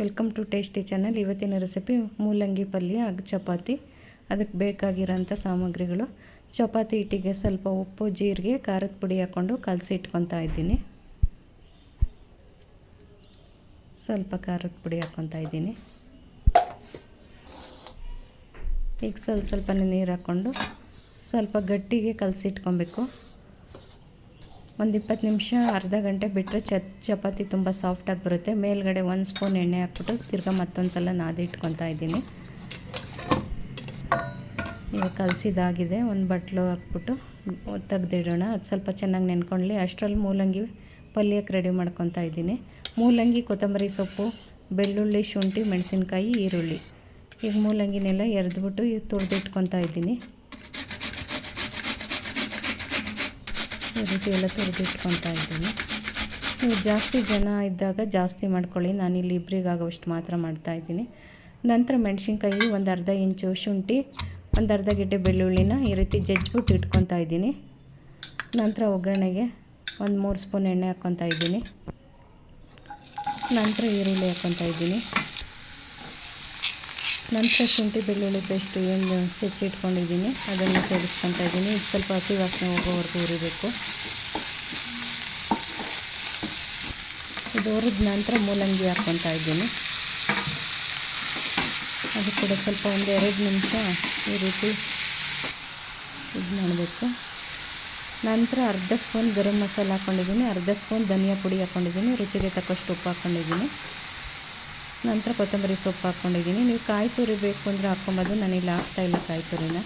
Welcome to tasty channel. ಇವತ್ತಿನ recipe ಮೂಲಂಗಿ ಪಲ್ಯ ಹಾಗೂ ಚಪಾತಿ. ಅದಕ್ಕೆ ಬೇಕಾಗಿರೋಂಥ ಸಾಮಗ್ರಿಗಳು. ಚಪಾತಿ ಹಿಟ್ಟಿಗೆ ಸ್ವಲ್ಪ ಉಪ್ಪು, ಜೀರಿಗೆ, ಖಾರದ ಪುಡಿ ಹಾಕ್ಕೊಂಡು ಕಲಸಿ ಇಟ್ಕೊತಾ ಇದ್ದೀನಿ. ಸ್ವಲ್ಪ ಖಾರದ ಪುಡಿ ಹಾಕ್ಕೊತಾ ಇದ್ದೀನಿ. ಈಗ ಸ್ವಲ್ಪ ಸ್ವಲ್ಪನೇ ನೀರು ಹಾಕ್ಕೊಂಡು ಸ್ವಲ್ಪ ಗಟ್ಟಿಗೆ ಕಲಸಿ ಇಟ್ಕೊಬೇಕು. ಒಂದು ಇಪ್ಪತ್ತು ನಿಮಿಷ ಅರ್ಧ ಗಂಟೆ ಬಿಟ್ಟರೆ ಚ, ಚಪಾತಿ ತುಂಬ ಸಾಫ್ಟಾಗಿ ಬರುತ್ತೆ. ಮೇಲ್ಗಡೆ ಒಂದು ಸ್ಪೂನ್ ಎಣ್ಣೆ ಹಾಕ್ಬಿಟ್ಟು ತಿರ್ಗಾ ಮತ್ತೊಂದು ಸಲ ನಾದಿ ಇಟ್ಕೊತಾ ಇದ್ದೀನಿ. ಈಗ ಕಲಸಿದಾಗಿದೆ. ಒಂದು ಬಟ್ಲು ಹಾಕ್ಬಿಟ್ಟು ತೆಗ್ದಿಡೋಣ. ಅದು ಸ್ವಲ್ಪ ಚೆನ್ನಾಗಿ ನೆನ್ಕೊಳ್ಳಿ ಅಷ್ಟರಲ್ಲಿ ಮೂಲಂಗಿ ಪಲ್ಯಕ್ಕೆ ರೆಡಿ ಮಾಡ್ಕೊತಾ ಇದ್ದೀನಿ. ಮೂಲಂಗಿ, ಕೊತ್ತಂಬರಿ ಸೊಪ್ಪು, ಬೆಳ್ಳುಳ್ಳಿ, ಶುಂಠಿ, ಮೆಣಸಿನ್ಕಾಯಿ, ಈರುಳ್ಳಿ. ಈಗ ಮೂಲಂಗಿನೆಲ್ಲ ಎರೆದ್ಬಿಟ್ಟು ಈಗ ತುರಿದಿಟ್ಕೊತಾ ಇದ್ದೀನಿ. ಈ ರೀತಿ ಎಲ್ಲ ತುರಿದಿಟ್ಕೊತಾ ಇದ್ದೀನಿ. ನೀವು ಜಾಸ್ತಿ ಜನ ಇದ್ದಾಗ ಜಾಸ್ತಿ ಮಾಡ್ಕೊಳ್ಳಿ. ನಾನು ನಾನಿಲ್ಲಿ ಇಬ್ಬರಿಗಾಗುವಷ್ಟು ಮಾತ್ರ ಮಾಡ್ತಾಯಿದ್ದೀನಿ ನಂತರ ಮೆಣಸಿನ್ಕಾಯಿ ಒಂದು ಅರ್ಧ ಇಂಚು ಶುಂಠಿ, ಒಂದು ಅರ್ಧ ಗಿಡ್ಡೆ ಬೆಳ್ಳುಳ್ಳಿನ ಈ ರೀತಿ ಜಜ್ಜಿಬಿಟ್ಟು ಇಟ್ಕೊತಾ ಇದ್ದೀನಿ. ನಂತರ ಒಗ್ಗರಣೆಗೆ ಒಂದು ಮೂರು ಸ್ಪೂನ್ ಎಣ್ಣೆ ಹಾಕ್ಕೊತಾ ಇದ್ದೀನಿ. ನಂತರ ಈರುಳ್ಳಿ ಹಾಕ್ಕೊತಾ ಇದ್ದೀನಿ. ನಂತರ ಶುಂಠಿ, ಬೆಳ್ಳುಳ್ಳಿ ಪೇಸ್ಟು ಏನು ಹೆಚ್ಚಿಟ್ಕೊಂಡಿದ್ದೀನಿ ಅದನ್ನು ಸೇರಿಸ್ಕೊತಾ ಇದ್ದೀನಿ. ಇದು ಸ್ವಲ್ಪ ಹಸಿ ವಾಸನೆ ಹೋಗೋವರೆಗೂ ಉರಿಬೇಕು ಇದು ಹುರಿದ ನಂತರ ಮೂಲಂಗಿ ಹಾಕ್ಕೊತಾ ಇದ್ದೀನಿ. ಅದು ಕೂಡ ಸ್ವಲ್ಪ ಒಂದು ಎರಡು ನಿಮಿಷ ಈ ರೀತಿ ಇದು ಮಾಡಬೇಕು. ನಂತರ ಅರ್ಧ ಸ್ಪೂನ್ ಗರಂ ಮಸಾಲೆ ಹಾಕ್ಕೊಂಡಿದ್ದೀನಿ ಅರ್ಧ ಸ್ಪೂನ್ ಧನಿಯಾ ಪುಡಿ ಹಾಕ್ಕೊಂಡಿದ್ದೀನಿ ರುಚಿಗೆ ತಕ್ಕಷ್ಟು ಉಪ್ಪು ಹಾಕ್ಕೊಂಡಿದ್ದೀನಿ ನಂತರ ಕೊತ್ತಂಬರಿ ಸೊಪ್ಪು ಹಾಕ್ಕೊಂಡಿದ್ದೀನಿ. ನೀವು ಕಾಯಿ ತುರಿ ಬೇಕು ಅಂದರೆ ಹಾಕ್ಕೊಬೋದು. ನಾನಿಲ್ಲಿ ಹಾಕ್ತಾಯಿಲ್ಲ ಕಾಯಿ ತುರಿನ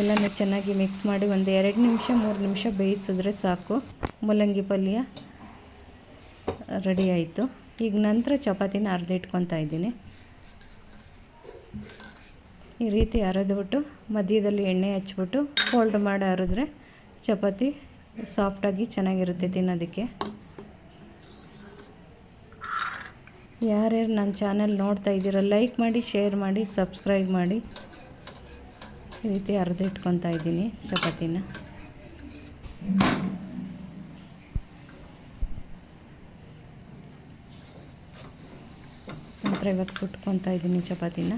ಎಲ್ಲನೂ ಚೆನ್ನಾಗಿ ಮಿಕ್ಸ್ ಮಾಡಿ ಒಂದು ಎರಡು ನಿಮಿಷ, ಮೂರು ನಿಮಿಷ ಬೇಯಿಸಿದ್ರೆ ಸಾಕು. ಮೂಲಂಗಿ ಪಲ್ಯ ರೆಡಿ ಆಯಿತು. ಈಗ ನಂತರ ಚಪಾತಿನ ಅರ್ಧ ಇಟ್ಕೊತಾ ಇದ್ದೀನಿ. ಈ ರೀತಿ ಅರೆದ್ಬಿಟ್ಟು ಮಧ್ಯದಲ್ಲಿ ಎಣ್ಣೆ ಹಚ್ಬಿಟ್ಟು ಫೋಲ್ಡ್ ಮಾಡಿ ಅರಿದ್ರೆ ಚಪಾತಿ ಸಾಫ್ಟಾಗಿ ಚೆನ್ನಾಗಿರುತ್ತೆ ತಿನ್ನೋದಕ್ಕೆ. ಯಾರ್ಯಾರು ನನ್ನ ಚಾನಲ್ ನೋಡ್ತಾ ಇದ್ದೀರ ಲೈಕ್ ಮಾಡಿ, ಶೇರ್ ಮಾಡಿ, ಸಬ್ಸ್ಕ್ರೈಬ್ ಮಾಡಿ. ಈ ರೀತಿ ಅರ್ಧ ಇಟ್ಕೊತಾ ಇದ್ದೀನಿ ಚಪಾತಿನ ನಂತರ ಇವತ್ತು ಕುಟ್ಕೊತಾ ಇದ್ದೀನಿ ಚಪಾತಿನ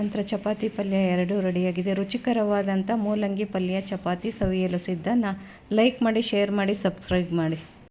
ನಂತರ ಚಪಾತಿ ಪಲ್ಯ ಎರಡೂ ರೆಡಿಯಾಗಿದೆ. ರುಚಿಕರವಾದಂಥ ಮೂಲಂಗಿ ಪಲ್ಯ, ಚಪಾತಿ ಸವಿಯಲು ಸಿದ್ಧ ನಾ ಲೈಕ್ ಮಾಡಿ, ಶೇರ್ ಮಾಡಿ, ಸಬ್ಸ್ಕ್ರೈಬ್ ಮಾಡಿ.